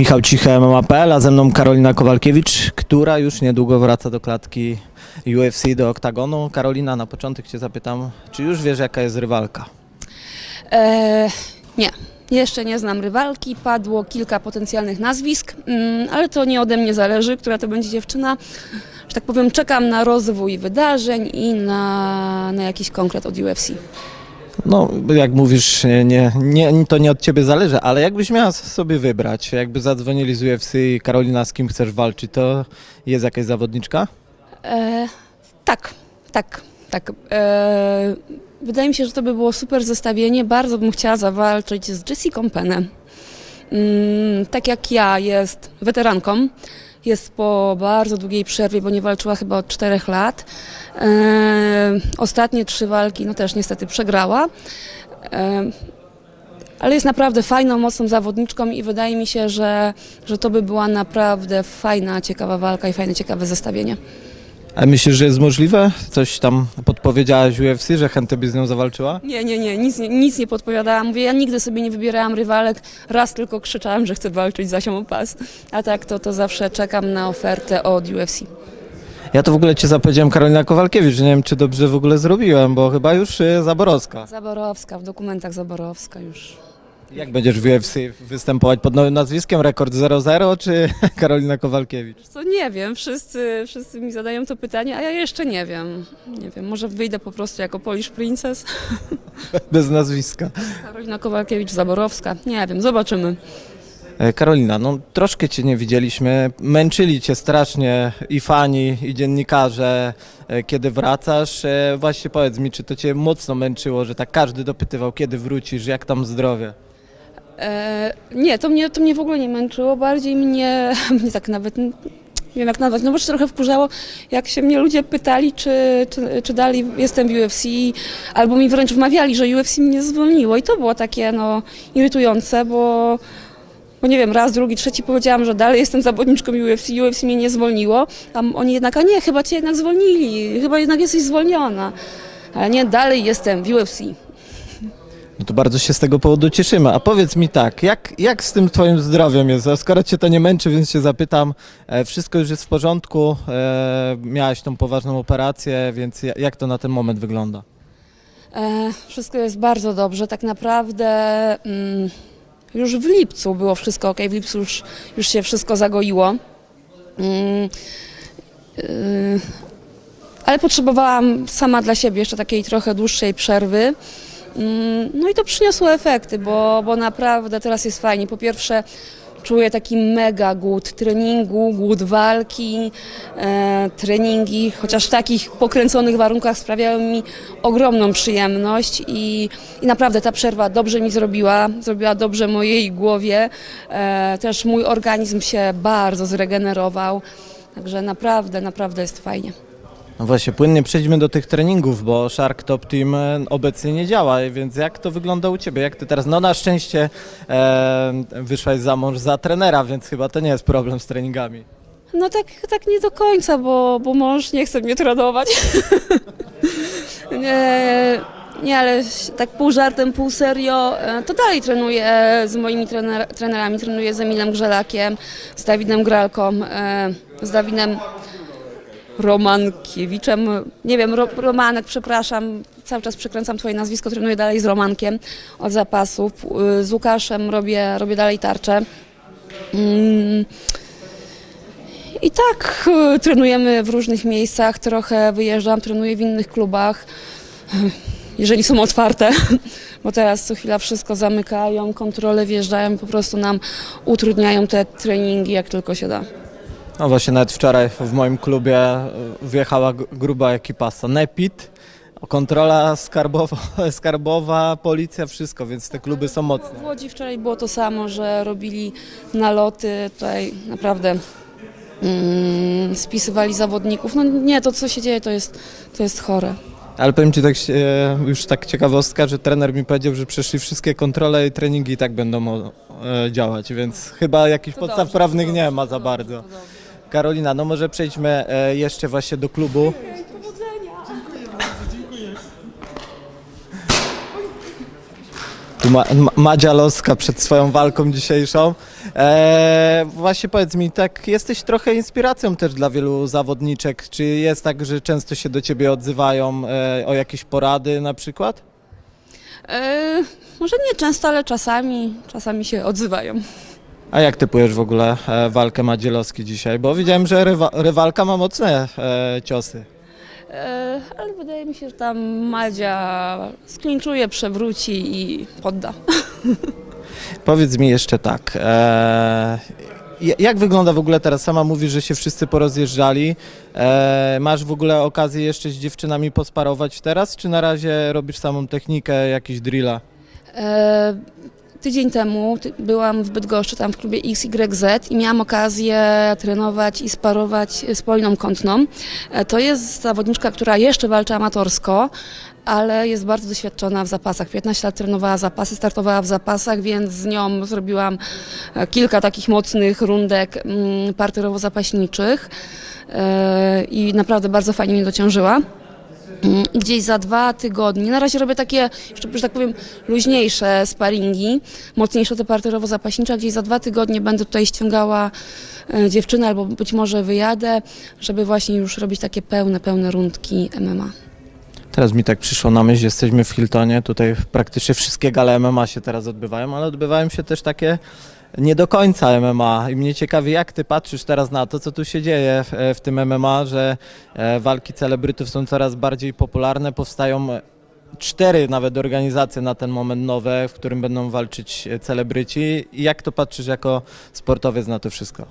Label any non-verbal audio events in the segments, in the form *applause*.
Michał Cichy, MMA.pl, a ze mną Karolina Kowalkiewicz, która już niedługo wraca do klatki UFC, do oktagonu. Karolina, na początek Cię zapytam, czy już wiesz jaka jest rywalka? E, nie, jeszcze nie znam rywalki. Padło kilka potencjalnych nazwisk, mm, ale to nie ode mnie zależy, która to będzie dziewczyna. Że tak powiem, czekam na rozwój wydarzeń i na, na jakiś konkret od UFC. No, jak mówisz, nie, nie, to nie od Ciebie zależy, ale jakbyś miała sobie wybrać, jakby zadzwonili z UFC i Karolina, z kim chcesz walczyć, to jest jakaś zawodniczka? E, tak, tak, tak. E, wydaje mi się, że to by było super zestawienie. Bardzo bym chciała zawalczyć z Jessica Penem. Mm, tak jak ja, jest weteranką. Jest po bardzo długiej przerwie, bo nie walczyła chyba od czterech lat. E, ostatnie trzy walki, no też niestety przegrała. E, ale jest naprawdę fajną, mocną zawodniczką i wydaje mi się, że, że to by była naprawdę fajna, ciekawa walka i fajne, ciekawe zestawienie. A myślisz, że jest możliwe? Coś tam podpowiedziałaś UFC, że chętnie by z nią zawalczyła? Nie, nie, nie, nic, nie, nic nie podpowiadałam. Mówię, ja nigdy sobie nie wybierałam rywalek. Raz tylko krzyczałam, że chcę walczyć z Asią o pas. A tak to, to zawsze czekam na ofertę od UFC. Ja to w ogóle Cię zapowiedziałem Karolina Kowalkiewicz, że nie wiem, czy dobrze w ogóle zrobiłem, bo chyba już y, Zaborowska. Zaborowska, w dokumentach Zaborowska już. Jak będziesz w UFC występować pod nowym nazwiskiem? Rekord 0-0 czy *laughs* Karolina Kowalkiewicz? Co nie wiem, wszyscy, wszyscy mi zadają to pytanie, a ja jeszcze nie wiem. Nie wiem, może wyjdę po prostu jako Polish Princess. *laughs* Bez nazwiska. Karolina Kowalkiewicz, Zaborowska. Nie wiem, zobaczymy. E, Karolina, no troszkę Cię nie widzieliśmy. Męczyli Cię strasznie i fani, i dziennikarze, e, kiedy wracasz. E, Właśnie powiedz mi, czy to Cię mocno męczyło, że tak każdy dopytywał, kiedy wrócisz, jak tam zdrowie? E, nie, to mnie, to mnie w ogóle nie męczyło, bardziej mnie, *laughs* mnie tak nawet, nie wiem jak nazwać, no bo się trochę wkurzało, jak się mnie ludzie pytali, czy, czy, czy dalej jestem w UFC, albo mi wręcz wmawiali, że UFC mnie zwolniło. I to było takie, no, irytujące, bo, bo nie wiem, raz, drugi, trzeci powiedziałam, że dalej jestem zawodniczką UFC, UFC mnie nie zwolniło, a oni jednak, a nie, chyba cię jednak zwolnili, chyba jednak jesteś zwolniona, ale nie, dalej jestem w UFC. No to bardzo się z tego powodu cieszymy. A powiedz mi tak, jak, jak z tym Twoim zdrowiem jest? A Skoro Cię to nie męczy, więc się zapytam, e, wszystko już jest w porządku, e, miałaś tą poważną operację, więc ja- jak to na ten moment wygląda? E, wszystko jest bardzo dobrze. Tak naprawdę mm, już w lipcu było wszystko ok. W lipcu już, już się wszystko zagoiło. Mm, y, ale potrzebowałam sama dla siebie jeszcze takiej trochę dłuższej przerwy. Mm, No i to przyniosło efekty, bo, bo naprawdę teraz jest fajnie. Po pierwsze, czuję taki mega głód treningu, głód walki. E, treningi, chociaż w takich pokręconych warunkach sprawiają mi ogromną przyjemność i, i naprawdę ta przerwa dobrze mi zrobiła, zrobiła dobrze mojej głowie. E, też mój organizm się bardzo zregenerował. Także naprawdę, naprawdę jest fajnie. No właśnie, płynnie przejdźmy do tych treningów, bo Shark Top Team e, obecnie nie działa, więc jak to wygląda u Ciebie? Jak Ty teraz, no na szczęście e, wyszłaś za mąż za trenera, więc chyba to nie jest problem z treningami. No tak, tak nie do końca, bo, bo mąż nie chce mnie trenować. *laughs* nie, nie, ale tak pół żartem, pół serio, e, to dalej trenuję z moimi trener, trenerami. Trenuję z Emilem Grzelakiem, z Dawidem Gralką, e, z Dawidem Romankiewiczem. Nie wiem, Ro, Romanek, przepraszam, cały czas przekręcam twoje nazwisko, trenuję dalej z Romankiem od zapasów. Y, Z Łukaszem robię, robię dalej tarczę. Mm. I tak y, trenujemy w różnych miejscach, trochę wyjeżdżam, trenuję w innych klubach, jeżeli są otwarte, *laughs* bo teraz co chwila wszystko zamykają, kontrole wjeżdżają po prostu nam utrudniają te treningi jak tylko się da. No właśnie, nawet wczoraj w moim klubie e, wjechała gruba ekipa Sanepid, kontrola skarbowa, *laughs* skarbowa, policja, wszystko, więc te kluby są mocne. W Łodzi wczoraj było to samo, że robili naloty, tutaj naprawdę mm, spisywali zawodników. No nie, to co się dzieje to jest, to jest chore. Ale powiem Ci tak, e, już tak ciekawostka, że trener mi powiedział, że przeszli wszystkie kontrole i treningi i tak będą e, działać, więc chyba jakichś To podstaw dobrze, prawnych nie ma za bardzo. Karolina, no może przejdźmy e, jeszcze właśnie do klubu. Tu ma, Ma- Madzia Loska przed swoją walką dzisiejszą. E, właśnie powiedz mi, tak jesteś trochę inspiracją też dla wielu zawodniczek. Czy jest tak, że często się do ciebie odzywają e, o jakieś porady na przykład? E, może nie często, ale czasami, czasami się odzywają. A jak typujesz w ogóle e, walkę Madzielowski dzisiaj? Bo widziałem, że rywa, rywalka ma mocne e, ciosy. E, ale wydaje mi się, że tam Madzia sklinczuje, przewróci i podda. *laughs* Powiedz mi jeszcze tak. E, ja- jak wygląda w ogóle teraz? Sama mówisz, że się wszyscy porozjeżdżali. E, masz w ogóle okazję jeszcze z dziewczynami posparować teraz, czy na razie robisz samą technikę, jakiś drilla? E, tydzień temu byłam w Bydgoszczy, tam w klubie XYZ i miałam okazję trenować i sparować z Poliną Kątną. E, to jest zawodniczka, która jeszcze walczy amatorsko, ale jest bardzo doświadczona w zapasach. 15 lat trenowała zapasy, startowała w zapasach, więc z nią zrobiłam e, kilka takich mocnych rundek mm, parterowo-zapaśniczych e, i naprawdę bardzo fajnie mnie dociążyła. Mm, Gdzieś za dwa tygodnie. Na razie robię takie, że tak powiem, luźniejsze sparingi, mocniejsze te parterowo-zapaśnicze. Gdzieś za dwa tygodnie będę tutaj ściągała e, dziewczynę albo być może wyjadę, żeby właśnie już robić takie pełne, pełne rundki MMA. Teraz mi tak przyszło na myśl, jesteśmy w Hiltonie, tutaj praktycznie wszystkie gale MMA się teraz odbywają, ale odbywają się też takie nie do końca MMA i mnie ciekawi, jak ty patrzysz teraz na to, co tu się dzieje w, w tym MMA, że e, walki celebrytów są coraz bardziej popularne, powstają e, cztery nawet organizacje na ten moment nowe, w którym będą walczyć e, celebryci. I jak to patrzysz jako sportowiec na to wszystko?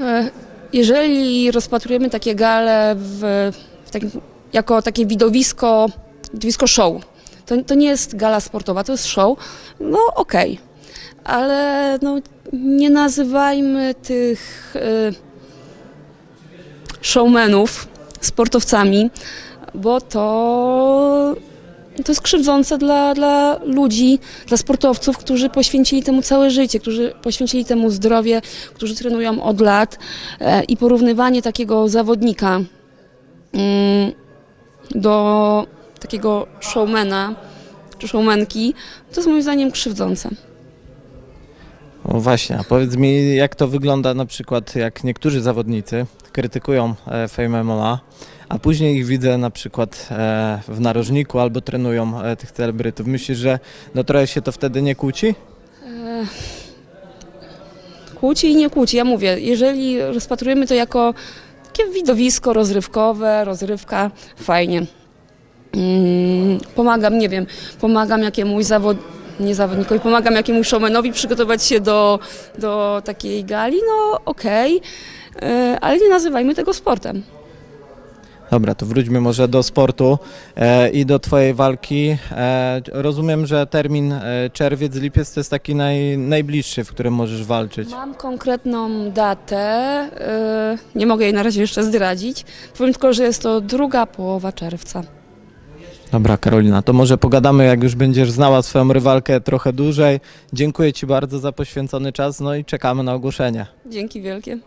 E, Jeżeli rozpatrujemy takie gale w, w jako takie widowisko, widowisko show, to, to nie jest gala sportowa, to jest show, no okej, ale no, nie nazywajmy tych e, showmenów sportowcami, bo to, to jest krzywdzące dla, dla ludzi, dla sportowców, którzy poświęcili temu całe życie, którzy poświęcili temu zdrowie, którzy trenują od lat e, i porównywanie takiego zawodnika mm, do takiego showmana czy showmenki, to jest moim zdaniem krzywdzące. No właśnie, a powiedz mi, jak to wygląda na przykład, jak niektórzy zawodnicy krytykują e, Fame MMA, a później ich widzę na przykład e, w narożniku albo trenują e, tych celebrytów. Myślisz, że no trochę się to wtedy nie kłóci? E, Kłóci i nie kłóci. Ja mówię, jeżeli rozpatrujemy to jako takie widowisko rozrywkowe, rozrywka, fajnie. Mm, Pomagam, nie wiem, pomagam jakiemuś zawod... nie zawodnikowi, pomagam jakiemuś showmanowi przygotować się do, do takiej gali, no okej, E, ale nie nazywajmy tego sportem. Dobra, to wróćmy może do sportu e, i do twojej walki. E, rozumiem, że termin e, czerwiec, lipiec to jest taki naj, najbliższy, w którym możesz walczyć. Mam konkretną datę, e, nie mogę jej na razie jeszcze zdradzić. Powiem tylko, że jest to druga połowa czerwca. Dobra, Karolina, to może pogadamy, jak już będziesz znała swoją rywalkę trochę dłużej. Dziękuję Ci bardzo za poświęcony czas, no i czekamy na ogłoszenie. Dzięki wielkie.